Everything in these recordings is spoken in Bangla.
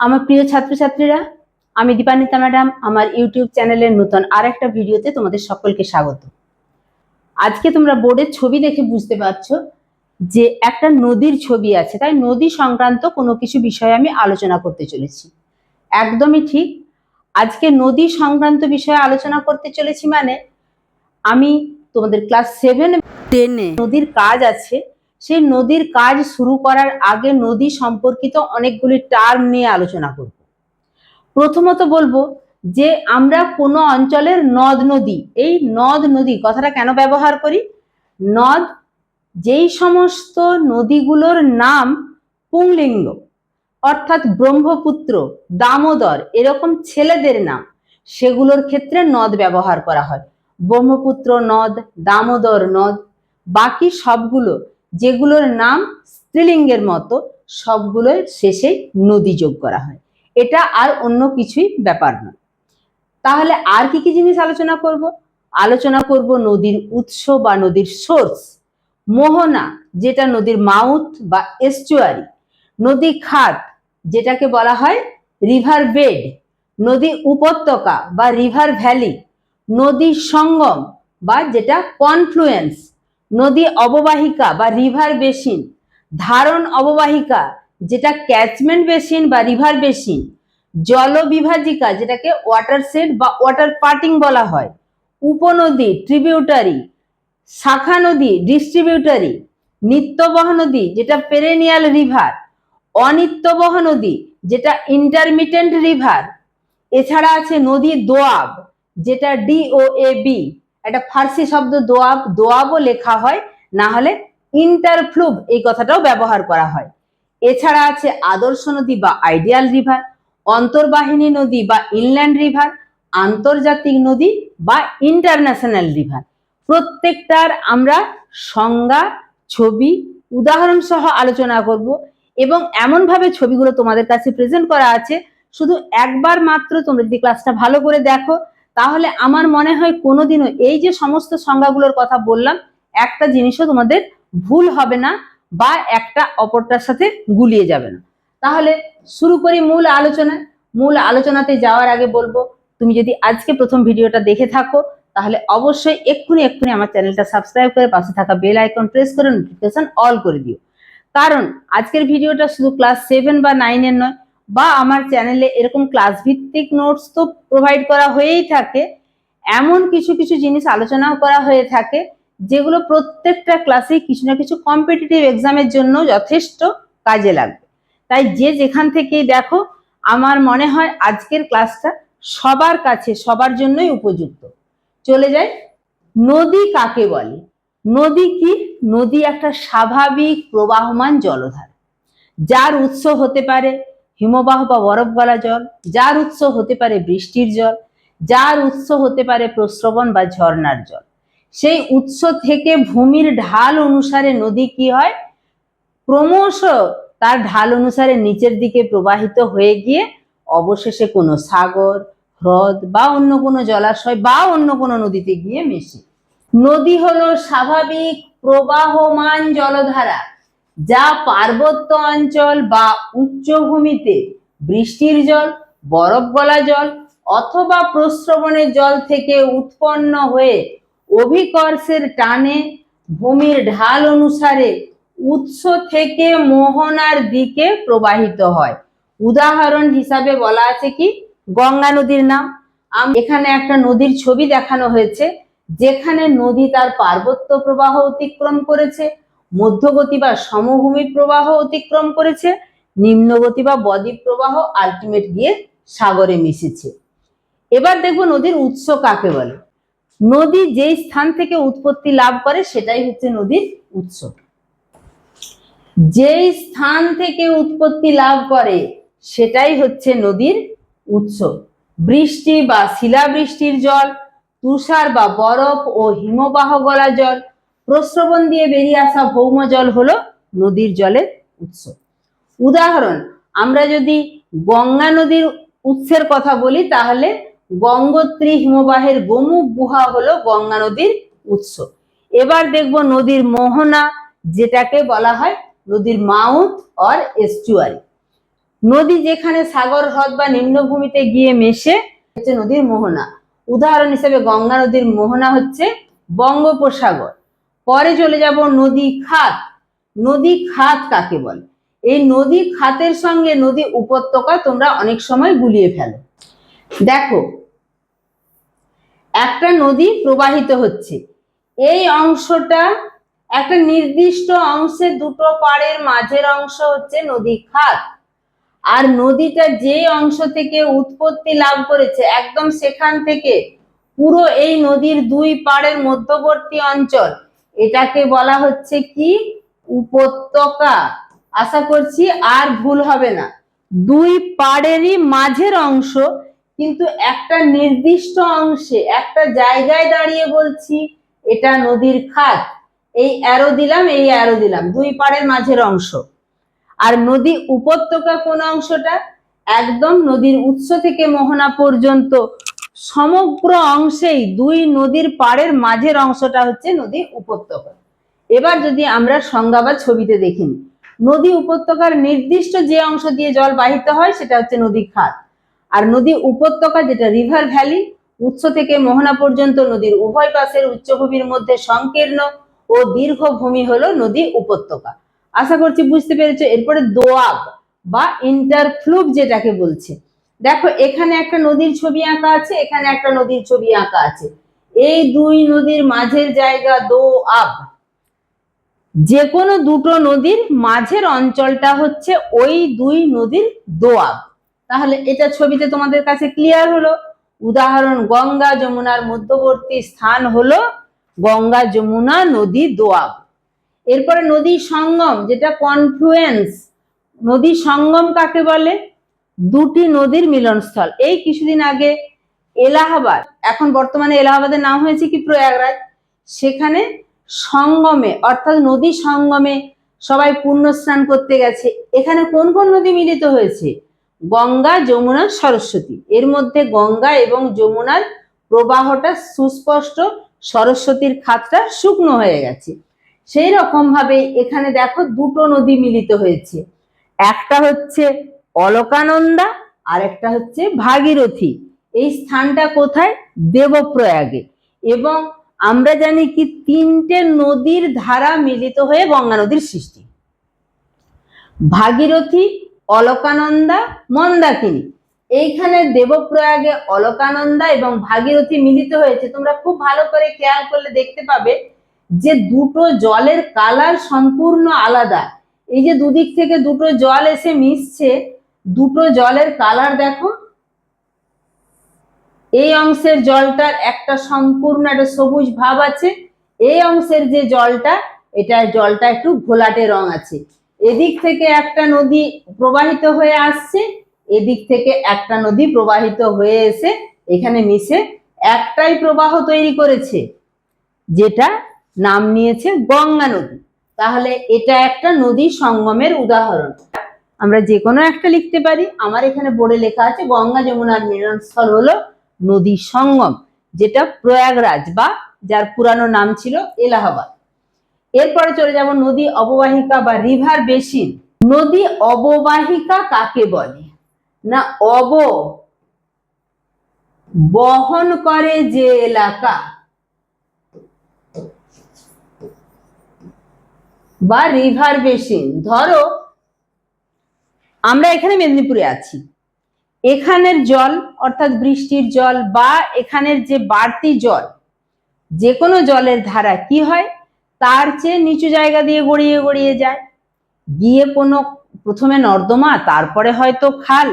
আমার প্রিয় ছাত্রছাত্রীরা আমি দীপান্বিতা ম্যাডাম আমার ইউটিউব চ্যানেলের নতুন আর একটা ভিডিওতে তোমাদের সকলকে স্বাগত। আজকে তোমরা বোর্ডের ছবি দেখে বুঝতে পারছ যে একটা নদীর ছবি আছে। তাই নদী সংক্রান্ত কোনো কিছু বিষয়ে আমি আলোচনা করতে চলেছি। একদমই ঠিক আজকে নদী সংক্রান্ত বিষয়ে আলোচনা করতে চলেছি মানে আমি তোমাদের ক্লাস সেভেন টেনে নদীর কাজ আছে সেই নদীর কাজ শুরু করার আগে নদী সম্পর্কিত অনেকগুলি টার্ম নিয়ে আলোচনা করব। প্রথমত বলব যে আমরা কোনো অঞ্চলের নদ নদী, এই নদ নদী কথাটা কেন ব্যবহার করি? নদ যেই সমস্ত নদীগুলোর নাম পুংলিঙ্গ, অর্থাৎ ব্রহ্মপুত্র, দামোদর, এরকম ছেলেদের নাম, সেগুলোর ক্ষেত্রে নদ ব্যবহার করা হয়। ব্রহ্মপুত্র নদ, দামোদর নদ, বাকি সবগুলো যেগুলোর নাম স্ত্রীলিঙ্গের মতো, সবগুলোর শেষে নদী যোগ করা হয়। এটা আর অন্য কিছুই ব্যাপার নয়। তাহলে আর কি কি জিনিস আলোচনা করব? আলোচনা করব নদীর উৎস বা নদীর সোর্স। মোহনা, যেটা নদীর মাউথ বা এস্টুয়ারি নদী খাত, যেটাকে বলা হয় রিভার বেড নদী উপত্যকা বা রিভার ভ্যালি নদী সঙ্গম বা যেটা কনফ্লুয়েন্স নদী অববাহিকা বা রিভার বেসিন ধারণ অববাহিকা, যেটা ক্যাচমেন্ট বেসিন বা রিভার বেসিন জলবিভাজিকা, যেটাকে ওয়াটার সেট বা ওয়াটার পার্টিং বলা হয়, উপনদী ট্রিবিউটারি শাখা নদী ডিস্ট্রিবিউটারি নিত্যবহ নদী, যেটা পেরেনিয়াল রিভার অনিত্যবহ নদী, যেটা ইন্টারমিটেন্ট রিভার এছাড়া আছে নদী দোয়াব, যেটা ডিও এ বি একটা ফার্সি শব্দ দোয়াব দোয়াবও লেখা হয়, না হলে ইন্টারফ্লুভ এই কথাটাও ব্যবহার করা হয়। এছাড়া আছে আদর্শ নদী বা আইডিয়াল রিভার অন্তর্বাহিনী নদী বা ইনল্যান্ড রিভার আন্তর্জাতিক নদী বা ইন্টারন্যাশনাল রিভার প্রত্যেকটার আমরা সংজ্ঞা, ছবি উদাহরণ সহ আলোচনা করব এবং এমনভাবে ছবিগুলো তোমাদের কাছে প্রেজেন্ট করা আছে, শুধু একবার মাত্র তোমরা যদি ক্লাসটা ভালো করে দেখো তাহলে আমার মনে হয় কোনোদিনও এই যে সমস্ত সংজ্ঞাগুলোর কথা বললাম, একটা জিনিসও তোমাদের ভুল হবে না বা একটা অপরটার সাথে গুলিয়ে যাবে না। তাহলে শুরু করি মূল আলোচনা। মূল আলোচনাতে যাওয়ার আগে বলব, তুমি যদি আজকে প্রথম ভিডিওটা দেখে থাকো, তাহলে অবশ্যই এক্ষুনি এক্ষুনি আমার চ্যানেলটা সাবস্ক্রাইব করে পাশে থাকা বেল আইকন প্রেস করে নোটিফিকেশন অল করে দিও। কারণ আজকের ভিডিওটা শুধু ক্লাস সেভেন বা নাইনের নয় বা আমার চ্যানেলে এরকম ক্লাস ভিত্তিক নোটস তো প্রোভাইড করা হয়েই থাকে, এমন কিছু কিছু জিনিস আলোচনাও করা হয়ে থাকে, যেগুলো প্রত্যেকটা ক্লাসে কিছু না কিছু কম্পিটিটিভ এক্সামের জন্য যথেষ্ট কাজে লাগবে। তাই যে যেখান থেকেই দেখো, আমার মনে হয় আজকের ক্লাসটা সবার কাছে, সবার জন্যই উপযুক্ত। চলে যাই, নদী কাকে বলে? নদী কি? নদী একটা স্বাভাবিক প্রবাহমান জলধারা, যার উৎস হতে পারে হিমবাহ বা বরফ গলা জল, যার উৎস হতে পারে বৃষ্টির জল, যার উৎস হতে পারে প্রস্রবণ বা ঝর্ণার জল। সেই উৎস থেকে ভূমির ঢাল অনুসারে নদী কি হয়? ক্রমশ তার ঢাল অনুসারে নিচের দিকে প্রবাহিত হয়ে গিয়ে অবশেষে কোনো সাগর, হ্রদ বা অন্য কোনো জলাশয় বা অন্য কোনো নদীতে গিয়ে মেশে। নদী হলো স্বাভাবিক প্রবাহমান জলধারা। যা পার্বত্য অঞ্চল বা উচ্চভূমিতে বৃষ্টির জল, বরফ গলা জল অথবা প্রস্রবণের জল থেকে উৎপন্ন হয়ে অভিকর্ষের টানে ভূমির ঢাল অনুসারে উৎস থেকে মোহনার দিকে প্রবাহিত হয়। উদাহরণ হিসাবে বলা আছে কি? গঙ্গা নদীর নাম। এখানে একটা নদীর ছবি দেখানো হয়েছে, যেখানে নদী তার পার্বত্য প্রবাহ অতিক্রম করেছে। মধ্যগতি বা সমভূমি প্রবাহ অতিক্রম করেছে, নিম্নগতি বা বদ্বীপ প্রবাহ আলটিমেট গিয়ে সাগরে মিশেছে। এবার দেখব নদীর উৎস কাকে বলে। নদী যেই স্থান থেকে উৎপত্তি লাভ করে সেটাই হচ্ছে নদীর উৎস। যেই স্থান থেকে উৎপত্তি লাভ করে সেটাই হচ্ছে নদীর উৎস। বৃষ্টি বা শিলাবৃষ্টির জল, তুষার বা বরফ ও হিমবাহ গলা জল প্রস্রবণ দিয়ে বেরিয়ে আসা ভৌম জল হলো নদীর জলের উৎস। উদাহরণ, আমরা যদি গঙ্গা নদীর উৎসের কথা বলি, তাহলে গঙ্গোত্রী হিমবাহের গোমুখ গুহা হলো গঙ্গা নদীর উৎস। এবার দেখব নদীর মোহনা, যেটাকে বলা হয় নদীর মাউথ অর এস্টুয়ারি। নদী যেখানে সাগর, হ্রদ বা নিম্নভূমিতে গিয়ে মেশে, হচ্ছে নদীর মোহনা। উদাহরণ হিসেবে গঙ্গা নদীর মোহনা হচ্ছে বঙ্গোপসাগর। পরে চলে যাব নদী খাত। নদী খাত কাকে বলে? এই নদী খাতের সঙ্গে নদী উপত্যকা তোমরা অনেক সময় গুলিয়ে ফেলো। দেখো, একটা নদী প্রবাহিত হচ্ছে। এই অংশটা একটা নির্দিষ্ট অংশে দুটো পাড়ের মাঝের অংশ হচ্ছে নদী খাত। আর নদীটা যে অংশ থেকে উৎপত্তি লাভ করেছে, একদম সেখান থেকে পুরো এই নদীর দুই পাড়ের মধ্যবর্তী অঞ্চল এটাকে বলা হচ্ছে কি? উপত্যকা। আশা করছি আর ভুল হবে না। দুই পাড়েরই মাঝের অংশ, কিন্তু একটা নির্দিষ্ট অংশে, একটা জায়গায় দাঁড়িয়ে বলছি, এটা নদীর খাত। এই অ্যারো দিলাম, এই অ্যারো দিলাম। দুই পাড়ের মাঝের অংশ। আর নদী উপত্যকা কোন অংশটা? একদম নদীর উৎস থেকে মোহনা পর্যন্ত। সমগ্র অংশেই দুই নদীর পাড়ের মাঝের অংশটা হচ্ছে নদী উপত্যকা। এবার যদি আমরা সংজ্ঞা বা ছবিতে দেখিনি নদী উপত্যকার নির্দিষ্ট যে অংশ দিয়ে জল বাহিত হয় সেটা হচ্ছে নদী খাত আর নদী উপত্যকা যেটা রিভার ভ্যালি, উৎস থেকে মোহনা পর্যন্ত নদীর উভয় পাশের উচ্চভূমির মধ্যে সংকীর্ণ ও দীর্ঘ ভূমি হলো নদী উপত্যকা। আশা করছি বুঝতে পেরেছ, এরপরে দোয়াব বা ইন্টারফ্লুভ যেটাকে বলছে। দেখো, এখানে একটা নদীর ছবি আঁকা আছে, এখানে একটা নদীর ছবি আঁকা আছে। এই দুই নদীর মাঝের জায়গা দো দোয়াব যে কোনো দুটো নদীর মাঝের অঞ্চলটা হচ্ছে ওই দুই নদীর দোয়াব তাহলে এটা ছবিতে তোমাদের কাছে ক্লিয়ার হলো। উদাহরণ, গঙ্গা যমুনার মধ্যবর্তী স্থান হলো গঙ্গা যমুনা নদী দোয়াব এরপরে নদী সঙ্গম, যেটা কনফ্লুয়েন্স নদী সঙ্গম কাকে বলে? দুটি নদীর মিলনস্থল। এই কিছুদিন আগে এলাহাবাদ, এখন বর্তমানে এলাহাবাদের নাম হয়েছে কি প্রয়াগরাজ? সেখানে সঙ্গমে, অর্থাৎ নদী সঙ্গমে সবাই পুণ্য স্নান করতে গেছে। এখানে কোন কোন নদী মিলিত হয়েছে? গঙ্গা, যমুনা, সরস্বতী। এর মধ্যে গঙ্গা এবং যমুনার প্রবাহটা সুস্পষ্ট, সরস্বতীর খাতটা শুকনো হয়ে গেছে। সেই রকম ভাবে এখানে দেখো দুটো নদী মিলিত হয়েছে। একটা হচ্ছে অলকানন্দা আর একটা হচ্ছে ভাগীরথী। এই স্থানটা কোথায়? দেবপ্রয়াগে। এবং আমরা জানি কি তিনটে নদীর ধারা মিলিত হয়ে গঙ্গা নদীর সৃষ্টি। ভাগীরথী, অলকানন্দা, মন্দাকিনী। এইখানে দেবপ্রয়াগে অলকানন্দা এবং ভাগীরথী মিলিত হয়েছে। তোমরা খুব ভালো করে খেয়াল করলে দেখতে পাবে যে দুটো জলের কালার সম্পূর্ণ আলাদা। এই যে দুদিক থেকে দুটো জল এসে মিশছে দুটো জলের কালার দেখো। এই অংশের জলটার একটা সম্পূর্ণ একটা সবুজ ভাব আছে। এই অংশের যে জলটা, এটা জলটা একটু ঘোলাটে রং আছে। এদিক থেকে একটা নদী প্রবাহিত হয়ে আসছে, এদিক থেকে একটা নদী প্রবাহিত হয়ে এসে এখানে মিশে একটাই প্রবাহ তৈরি করেছে, যেটা নাম নিয়েছে গঙ্গা নদী। তাহলে এটা একটা নদী সঙ্গমের উদাহরণ। আমরা যে কোনো একটা লিখতে পারি। আমার এখানে বোর্ডে লেখা আছে, গঙ্গা যমুনার মিলনস্থল হলো নদী সঙ্গম, যেটা প্রয়াগরাজ বা যার পুরানো নাম ছিল এলাহাবাদ। এরপরে চলে যাব নদী অববাহিকা বা রিভার বেসিন। নদী অববাহিকা কাকে বলে? না, অব বহন করে যে এলাকা বা রিভার বেসিন। ধরো আমরা এখানে মেদিনীপুরে আছি। এখানের জল, অর্থাৎ বৃষ্টির জল বা এখানের যে বাড়তি জল যে কোনো জলের ধারা কি হয়? তার চেয়ে নিচু জায়গা দিয়ে গড়িয়ে গড়িয়ে যায়। গিয়ে কোনো, প্রথমে নর্দমা, তারপরে হয়তো খাল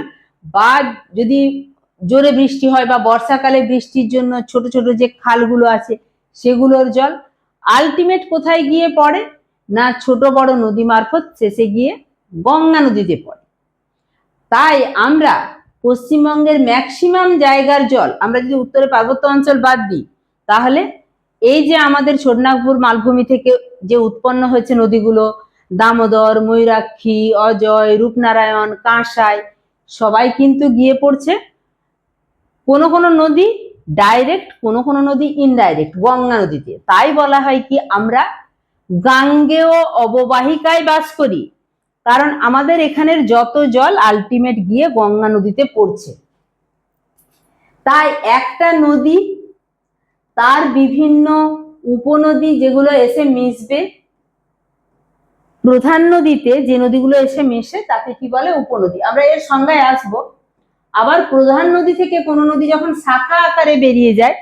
বা যদি জোরে বৃষ্টি হয় বা বর্ষাকালে বৃষ্টির জন্য ছোট ছোট যে খালগুলো আছে, সেগুলোর জল আলটিমেট কোথায় গিয়ে পড়ে? না ছোট বড় নদী মারফত শেষে গিয়ে গঙ্গা নদীতে পড়ে। তাই আমরা পশ্চিমবঙ্গের ম্যাক্সিমাম জায়গার জল, আমরা যদি উত্তরে পার্বত্য অঞ্চল বাদ দিই, তাহলে এই যে আমাদের ছোটনাগপুর মালভূমি থেকে যে উৎপন্ন হয়েছে নদীগুলো, দামোদর, ময়ূরাক্ষী, অজয়, রূপনারায়ণ, কাঁসাই, সবাই কিন্তু গিয়ে পড়ছে কোনো কোনো নদী ডাইরেক্ট কোনো কোনো নদী ইনডাইরেক্ট গঙ্গা নদীতে। তাই বলা হয় কি আমরা গাঙ্গেয় অববাহিকায় বাস করি। কারণ আমাদের এখানের যত জল আলটিমেট গিয়ে গঙ্গা নদীতে পড়ছে। তাই একটা নদী, তার বিভিন্ন উপনদী যেগুলো এসে মিশবে, প্রধান নদীতে যে নদীগুলো এসে মেশে তাকে কি বলে উপনদী। আমরা এর সংজ্ঞায় আসব। আবার প্রধান নদী থেকে কোনো নদী যখন শাখা আকারে বেরিয়ে যায়,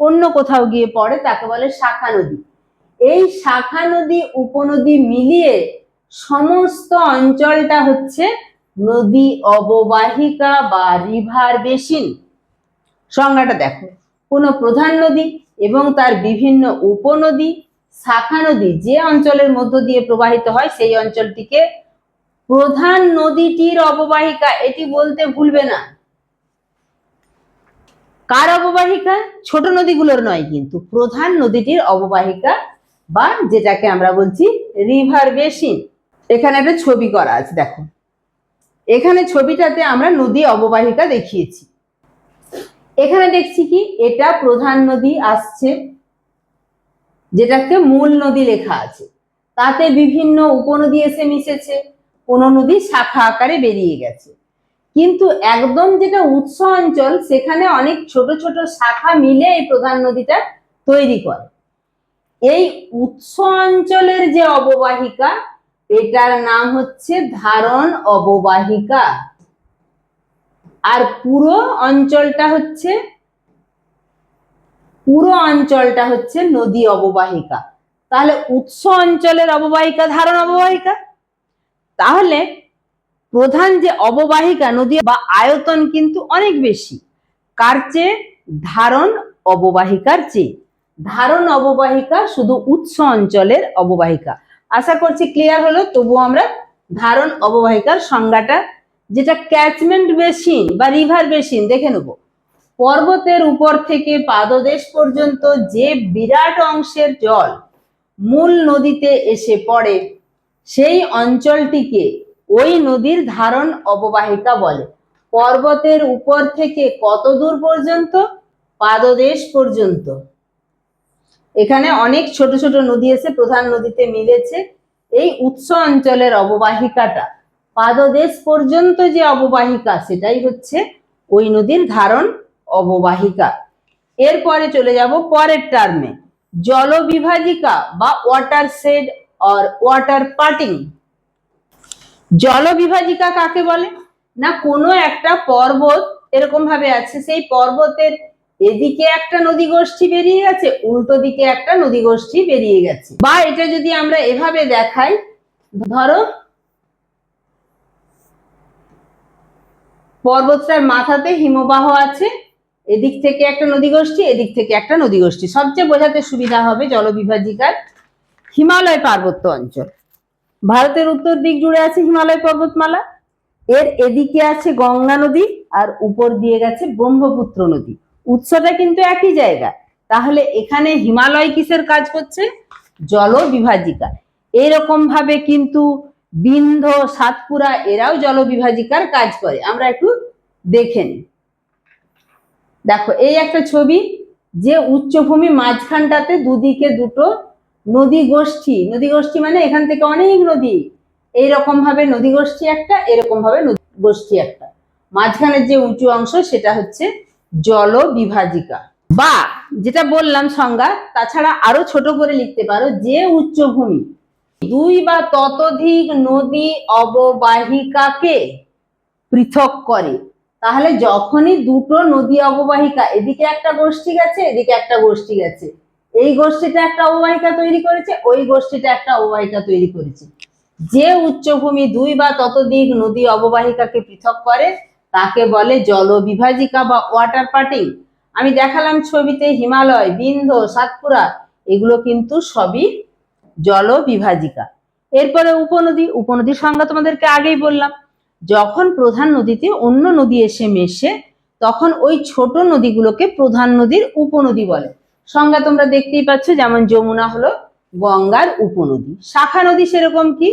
অন্য কোথাও গিয়ে পড়ে, তাকে বলে শাখা নদী। এই শাখা নদী, উপনদী মিলিয়ে সমস্ত অঞ্চলটা হচ্ছে নদী অববাহিকা বা রিভার বেসিন। সংজ্ঞাটা দেখো। কোনো প্রধান নদী এবং তার বিভিন্ন উপনদী, শাখা নদী যে অঞ্চলের মধ্য দিয়ে প্রবাহিত হয় সেই অঞ্চলটিকে প্রধান নদীটির অববাহিকা, এটি বলতে ভুলবে না। কার অববাহিকা? ছোট নদীগুলোর নয় কিন্তু, প্রধান নদীটির অববাহিকা বা যেটাকে আমরা বলছি রিভার বেসিন। এখানে একটা ছবি করা আছে, দেখো। এখানে ছবিটাতে আমরা নদী অববাহিকা দেখিয়েছি। এখানে দেখছি কি? এটা প্রধান নদী আসছে, যেটাকে মূল নদী লেখা আছে। তাতে বিভিন্ন উপনদী এসে মিশেছে, কোনো নদী শাখা আকারে বেরিয়ে গেছে। কিন্তু একদম যেটা উৎস অঞ্চল, সেখানে অনেক ছোট ছোট শাখা মিলে এই প্রধান নদীটা তৈরি করে। এই উৎস অঞ্চলের যে অববাহিকা এটার নাম হচ্ছে ধারণ অববাহিকা। আর পুরো অঞ্চলটা হচ্ছে, পুরো অঞ্চলটা হচ্ছে নদী অববাহিকা। তাহলে উৎস অঞ্চলের অববাহিকা, ধারণ অববাহিকা? তাহলে প্রধান যে অববাহিকা, নদী বা আয়তন কিন্তু অনেক বেশি। কার চেয়ে? ধারণ অববাহিকার চেয়ে। ধারণ অববাহিকা শুধু উৎস অঞ্চলের অববাহিকা। আশা করছি ক্লিয়ার হলো, তবুও আমরা ধারণ অববাহিকার সংজ্ঞাটা, যেটা ক্যাচমেন্ট বেসিন বা রিভার বেসিন দেখে নেব। পর্বতের উপর থেকে পাদদেশ পর্যন্ত যে বিরাট অংশের জল মূল নদীতে এসে পড়ে, সেই অঞ্চলটিকে ওই নদীর ধারণ অববাহিকা বলে। পর্বতের উপর থেকে কত দূর পর্যন্ত? পাদদেশ পর্যন্ত। এখানে অনেক ছোট ছোট নদী এসে প্রধান নদীতে মিলেছে। এই উৎস অঞ্চলের অববাহিকাটা, পাদদেশ পর্যন্ত যে অববাহিকা, সেটাই হচ্ছে ওই নদীর ধারণ অববাহিকা। এরপরে চলে যাব পরের টার্মে জলবিভাজিকা বা water shed or water parting জলবিভাজিকা কাকে বলে? না, কোনো একটা পর্বত এরকম ভাবে আছে, সেই পর্বতের এদিকে একটা নদী গোষ্ঠী বেরিয়ে গেছে, উল্টো দিকে একটা নদী গোষ্ঠী বেরিয়ে গেছে। বা এটা যদি আমরা এভাবে দেখাই, ধরো, পর্বতটার মাথাতে হিমবাহ আছে, এদিক থেকে একটা নদী গোষ্ঠী এদিক থেকে একটা নদী গোষ্ঠী সবচেয়ে বোঝাতে সুবিধা হবে জলবিভাজিকার হিমালয় পার্বত্য অঞ্চল। ভারতের উত্তর দিক জুড়ে আছে হিমালয় পর্বতমালা। এর এদিকে আছে গঙ্গা নদী, আর উপর দিয়ে গেছে ব্রহ্মপুত্র নদী। উৎসটা কিন্তু একই জায়গা। তাহলে এখানে হিমালয় কিসের কাজ করছে? জল বিভাজিকা এরকম ভাবে কিন্তু বিন্ধ সাতপুরা এরাও জলবিভাজিকার কাজ করে। আমরা একটু দেখে নিই। দেখো, এই একটা ছবি যে উচ্চভূমি মাঝখানটাতে দুদিকে দুটো নদী গোষ্ঠী নদী গোষ্ঠী মানে এখান থেকে অনেক নদী। এইরকম ভাবে নদী গোষ্ঠী একটা এরকম ভাবে নদী গোষ্ঠী একটা। মাঝখানের যে উঁচু অংশ, সেটা হচ্ছে জলবিভাজিকা। বা যেটা বললাম সংজ্ঞা, তাছাড়া আরও ছোট করে লিখতে পারো, যে উচ্চভূমি। দুই বা ততোধিক নদী অববাহিকাকে পৃথক করে। তাহলে যখনই দুটো নদী অববাহিকা, এদিকে একটা গোষ্ঠী গেছে এদিকে একটা গোষ্ঠী গেছে এই গোষ্ঠীটা একটা অববাহিকা তৈরি করেছে, ওই গোষ্ঠীটা একটা অববাহিকা তৈরি করেছে। যে উচ্চভূমি দুই বা ততোধিক নদী অববাহিকাকে পৃথক করে তাকে বলে জলবিভাজিকা বা ওয়াটার পার্টিং আমি দেখালাম ছবিতে হিমালয় বিন্ধ সাতপুরা, এগুলো কিন্তু সবই জলবিভাজিকা। এরপরে উপনদী উপনদীর সংজ্ঞা তোমাদেরকে আগেই বললাম। যখন প্রধান নদীতে অন্য নদী এসে মেশে, তখন ওই ছোট নদীগুলোকে প্রধান নদীর উপনদী বলে। সংজ্ঞা তোমরা দেখতেই পাচ্ছ, যেমন যমুনা হলো গঙ্গার উপনদী। শাখা নদী সেরকম কি?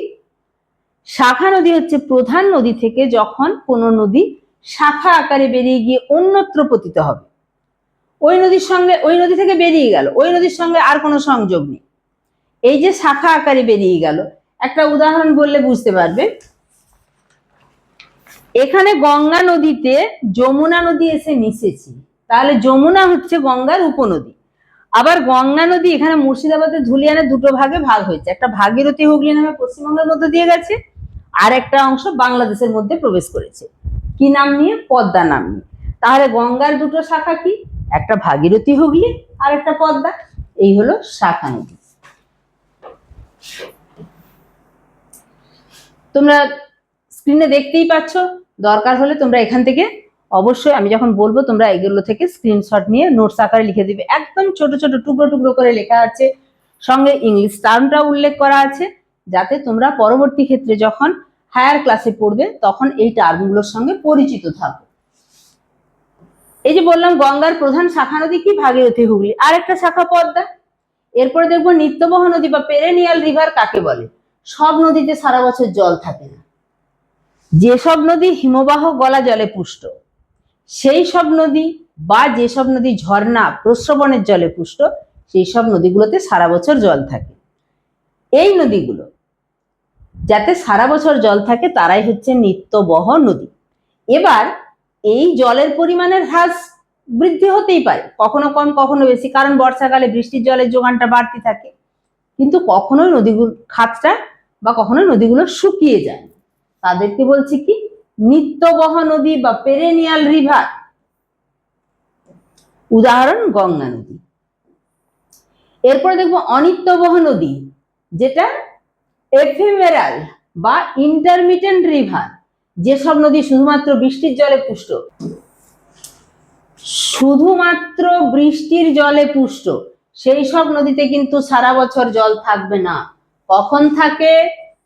শাখা নদী হচ্ছে প্রধান নদী থেকে যখন কোনো নদী শাখা আকারে বেরিয়ে গিয়ে অন্যত্র পতিত হবে। ওই নদীর সঙ্গে, ওই নদী থেকে বেরিয়ে গেল, ওই নদীর সঙ্গে আর কোনো সংযোগ নেই। এই যে শাখা আকারে বেরিয়ে গেল, একটা উদাহরণ বললে বুঝতে পারবে। এখানে গঙ্গা নদীতে যমুনা নদী এসে মিশেছে। তাহলে যমুনা হচ্ছে গঙ্গার উপনদী। আবার গঙ্গা নদী এখানে মুর্শিদাবাদের ধুলিয়ানে দুটো ভাগে ভাগ হয়েছে। একটা ভাগীরথী হুগলি নামে পশ্চিমবঙ্গের মধ্যে দিয়ে গেছে, আর একটা অংশ বাংলাদেশের মধ্যে প্রবেশ করেছে। কি নাম নিয়ে? পদ্মা নাম নিয়ে। তাহলে গঙ্গার দুটো শাখা কি? একটা ভাগীরথী হুগলি আর একটা পদ্মা। এই হলো শাখা নদী। তোমরা স্ক্রিনে দেখতেই পাচ্ছ, দরকার হলে তোমরা এখান থেকে অবশ্যই আমি যখন বলব, তোমরা এগুলো থেকে স্ক্রিনশট নিয়ে নোটস আকারে লিখে দিবে। একদম ছোট ছোট টুকরো টুকরো করে লেখা আছে। সঙ্গে ইংলিশ টার্মটা উল্লেখ করা আছে, যাতে তোমরা পরবর্তী ক্ষেত্রে যখন হায়ার ক্লাসে পড়বে, তখন এই টার্মগুলোর সঙ্গে পরিচিত থাকো এই যে বললাম, গঙ্গার প্রধান শাখা নদী কি? ভাগীরথী হুগলি। আর একটা শাখা পদ্মা। এরপরে দেখব নিত্যবহ নদী বা পেরেনিয়াল রিভার কাকে বলে? সব নদীতে সারা বছর জল থাকে না। যেসব নদী হিমবাহ গলা জলে পুষ্ট, সেই সব নদী বা যেসব নদী ঝর্ণা প্রস্রবণের জলে পুষ্ট, সেই সব নদীগুলোতে সারা বছর জল থাকে। এই নদীগুলো যাতে সারা বছর জল থাকে, তারাই হচ্ছে নিত্যবহ নদী। এবার এই জলের পরিমাণের হ্রাস বৃদ্ধি হতেই পারে। কখনো কম, কখনো বেশি, কারণ বর্ষাকালে বৃষ্টির জলের যোগানটা বাড়তি থাকে। কিন্তু কখনোই নদীগুলো, খাতটা বা কখনোই নদীগুলো শুকিয়ে যায় তাদেরকে বলছি কি, নিত্যবহ নদী বা পেরেনিয়াল রিভার উদাহরণ, গঙ্গা নদী। এরপরে দেখব অনিত্যবহ নদী, যেটা এফিমেরাল বা ইন্টারমিটেন্ট রিভার যেসব নদী শুধুমাত্র বৃষ্টির জলে পুষ্ট, শুধুমাত্র বৃষ্টির জলে পুষ্ট, সেই সব নদীতে কিন্তু সারা বছর জল থাকবে না। কখন থাকে?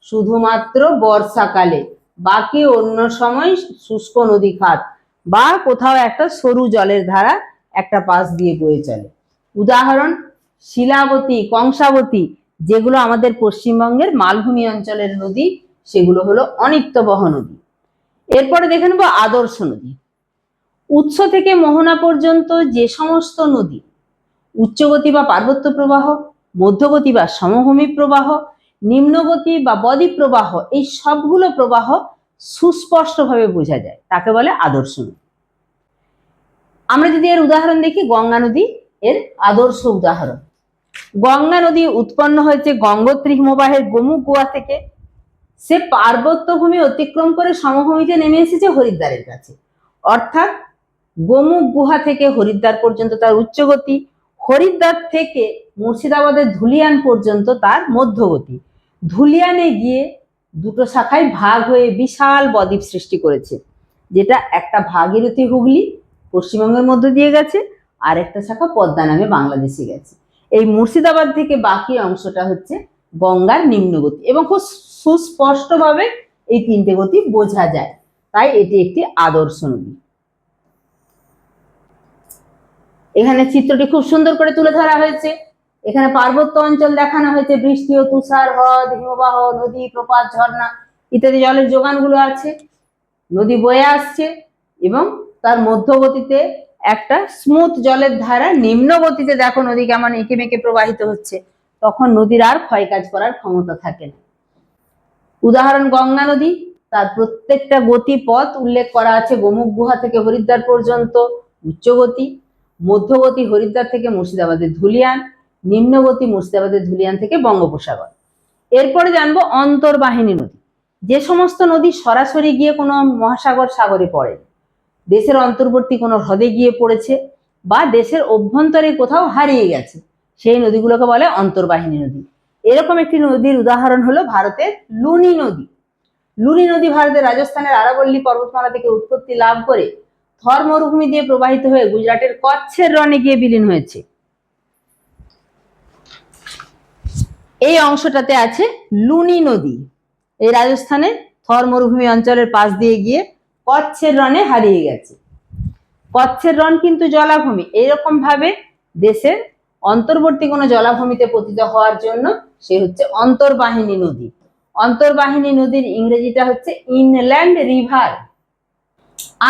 শুধুমাত্র বর্ষাকালে। বাকি অন্য সময় শুষ্ক নদী খাত বা কোথাও একটা সরু জলের ধারা একটা পাশ দিয়ে বয়ে চলে। উদাহরণ, শিলাবতী, কংসাবতী যেগুলো আমাদের পশ্চিমবঙ্গের মালভূমি অঞ্চলের নদী, সেগুলো হলো অনিত্যবহ নদী। এরপরে দেখে নেব আদর্শ নদী। উৎস থেকে মোহনা পর্যন্ত যে সমস্ত নদী, উচ্চগতি বা পার্বত্য প্রবাহ, মধ্যগতি বা সমভূমি প্রবাহ, নিম্নগতি বা বদ্বীপ প্রবাহ, এই সবগুলো প্রবাহ সুস্পষ্টভাবে বোঝা যায়, তাকে বলে আদর্শ নদী। আমরা যদি এর উদাহরণ দেখি, গঙ্গা নদী এর আদর্শ উদাহরণ। গঙ্গা নদী উৎপন্ন হয়েছে গঙ্গোত্রী হিমবাহের গোমুখ গোয়া থেকে। সে পার্বত্য ভূমি অতিক্রম করে সমভূমিতে নেমে এসেছে হরিদ্বারের কাছে। অর্থাৎ গোমুখ গুহা থেকে হরিদ্বার পর্যন্ত তার উচ্চগতি, হরিদ্বার থেকে মুর্শিদাবাদের ধুলিয়ান পর্যন্ত তার মধ্যগতি। ধুলিয়ানে গিয়ে দুটো শাখায় ভাগ হয়ে বিশাল বদ্বীপ সৃষ্টি করেছে, যেটা একটা ভাগীরথী হুগলি পশ্চিমবঙ্গের মধ্যে দিয়ে গেছে, আর একটা শাখা পদ্মা নামে বাংলাদেশে গেছে। এই মুর্শিদাবাদ থেকে বাকি অংশটা হচ্ছে গঙ্গার নিম্নগতি এবং খুব সুস্পষ্টভাবে এই তিনটে গতি বোঝা যায়। তাই এটি একটি আদর্শ নদী। এখানে চিত্রটি খুব সুন্দর করে তুলে ধরা হয়েছে। এখানে পার্বত্য অঞ্চল দেখানো হয়েছে, বৃষ্টি ও তুষার, হ্রদ, হিমবাহ, নদী, প্রপাত, ঝর্ণা ইত্যাদি জলের যোগানগুলো আছে। নদী বয়ে আসছে এবং তার মধ্যগতিতে একটা স্মুথ জলের ধারা নিম্ন গতিতে দেখো নদী কেমন এঁকে মেঁকে প্রবাহিত হচ্ছে, তখন নদীর আর ক্ষয় কাজ করার ক্ষমতা থাকে না। উদাহরণ, গঙ্গা নদী, তার প্রত্যেকটা গতি পথ উল্লেখ করা আছে গোমুখ গুহা থেকে হরিদ্বার পর্যন্ত, উচ্চগতি, মধ্যগতি হরিদ্বার থেকে মুর্শিদাবাদের ধুলিয়ান, নিম্নগতি মুর্শিদাবাদের ধুলিয়ান থেকে বঙ্গোপসাগর। এরপরে জানব অন্তর্বাহিনী নদী। যে সমস্ত নদী সরাসরি গিয়ে কোনো মহাসাগর সাগরে পড়ে দেশের অন্তর্বর্তী কোনো হ্রদে গিয়ে পড়েছে বা দেশের অভ্যন্তরে কোথাও হারিয়ে গেছে, সেই নদীগুলোকে বলে অন্তর্বাহিনী নদী। এরকম একটি নদীর উদাহরণ হলো ভারতের লুনি নদী। লুনি নদী ভারতের রাজস্থানের আরাবল্লী পর্বতমালা থেকে উৎপত্তি লাভ করে থর মরুভূমি দিয়ে প্রবাহিত হয়ে গুজরাটের কচ্ছের রনে গিয়ে বিলীন হয়েছে। এই অংশটাতে আছে লুনি নদী। এই রাজস্থানে থর মরুভূমি অঞ্চলের পাশ দিয়ে গিয়ে কচ্ছের রনে হারিয়ে গেছে। কচ্ছের রন কিন্তু জলাভূমি। এইরকম ভাবে দেশের অন্তর্বর্তী কোনো জলাভূমিতে পতিত হওয়ার জন্য সে হচ্ছে অন্তর্বাহিনী নদী। অন্তর্বাহিনী নদীর ইংরেজিটা হচ্ছে ইনল্যান্ড রিভার,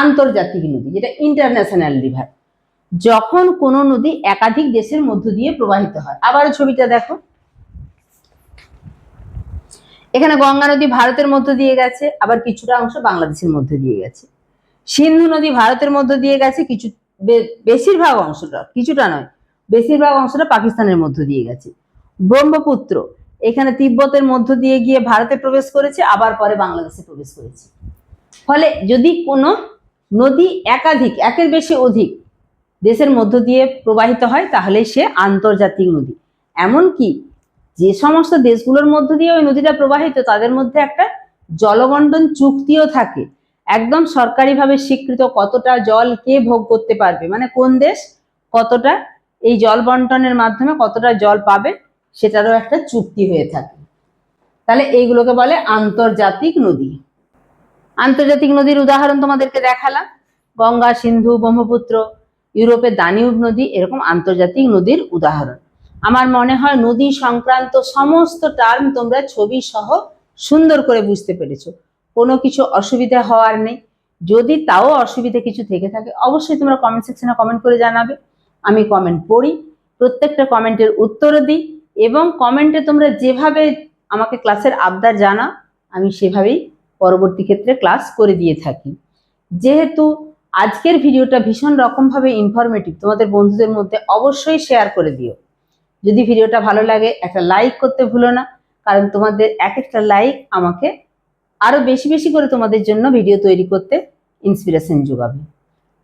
আন্তর্জাতিক নদী, যেটা ইন্টারন্যাশনাল রিভার। যখন কোনো নদী একাধিক দেশের মধ্য দিয়ে প্রবাহিত হয়। আবার ছবিটা দেখো। এখানে গঙ্গা নদী ভারতের মধ্য দিয়ে গেছে, আবার কিছুটা অংশ বাংলাদেশের মধ্যে দিয়ে গেছে। সিন্ধু নদী ভারতের মধ্য দিয়ে গেছে, কিছু বেশিরভাগ অংশটা, কিছুটা নয়, বেশিরভাগ অংশটা পাকিস্তানের মধ্য দিয়ে গেছে। ব্রহ্মপুত্র, এখানে তিব্বতের মধ্য দিয়ে গিয়ে ভারতে প্রবেশ করেছে, আবার পরে বাংলাদেশে প্রবেশ করেছে। ফলে যদি কোনো নদী একাধিক, একের বেশি অধিক দেশের মধ্য দিয়ে প্রবাহিত হয়, তাহলে সে আন্তর্জাতিক নদী। এমনকি যে সমস্ত দেশগুলোর মধ্য দিয়ে ওই নদীটা প্রবাহিত, তাদের মধ্যে একটা জলবন্টন চুক্তিও থাকে। একদম সরকারিভাবে স্বীকৃত কতটা জল কে ভোগ করতে পারবে মানে কোন দেশ কতটা এই জল বন্টনের মাধ্যমে কতটা জল পাবে, সেটারও একটা চুক্তি হয়ে থাকে। তাহলে এইগুলোকে বলে আন্তর্জাতিক নদী। আন্তর্জাতিক নদীর উদাহরণ তোমাদেরকে দেখালাম। গঙ্গা, সিন্ধু, ব্রহ্মপুত্র, ইউরোপের দানিউব নদী, এরকম আন্তর্জাতিক নদীর উদাহরণ। আমার মনে হয় নদী সংক্রান্ত সমস্ত টার্ম তোমরা ছবি সহ সুন্দর করে বুঝতে পেরেছ। কোনো কিছু অসুবিধা হওয়ার নেই। যদি তাও অসুবিধা কিছু থেকে থাকে, অবশ্যই তোমরা কমেন্ট সেকশনে কমেন্ট করে জানাবে। আমি কমেন্ট পড়ি, প্রত্যেকটা কমেন্টের উত্তরও দিই এবং কমেন্টে তোমরা যেভাবে আমাকে ক্লাসের আবদার জানা আমি সেভাবেই পরবর্তী ক্ষেত্রে ক্লাস করে দিয়ে থাকি। যেহেতু আজকের ভিডিওটা ভীষণ রকমভাবে ইনফরমেটিভ তোমাদের বন্ধুদের মধ্যে অবশ্যই শেয়ার করে দিও। যদি ভিডিওটা ভালো লাগে, একটা লাইক করতে ভুলো না, কারণ তোমাদের এক একটা লাইক আমাকে আরও বেশি বেশি করে তোমাদের জন্য ভিডিও তৈরি করতে ইন্সপিরেশন যোগাবে।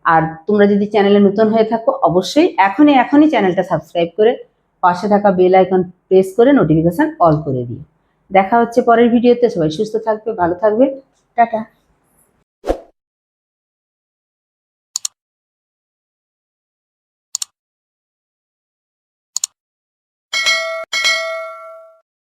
আর তোমরা যদি চ্যানেলে নতুন হয়ে থাকো, অবশ্যই এখনই এখনই চ্যানেলটা সাবস্ক্রাইব করে পাশে থাকা বেল আইকন প্রেস করে নোটিফিকেশন অল করে দিও। দেখা হচ্ছে পরের ভিডিওতে সবাই সুস্থ থাকবে, ভালো থাকবে, টাটা।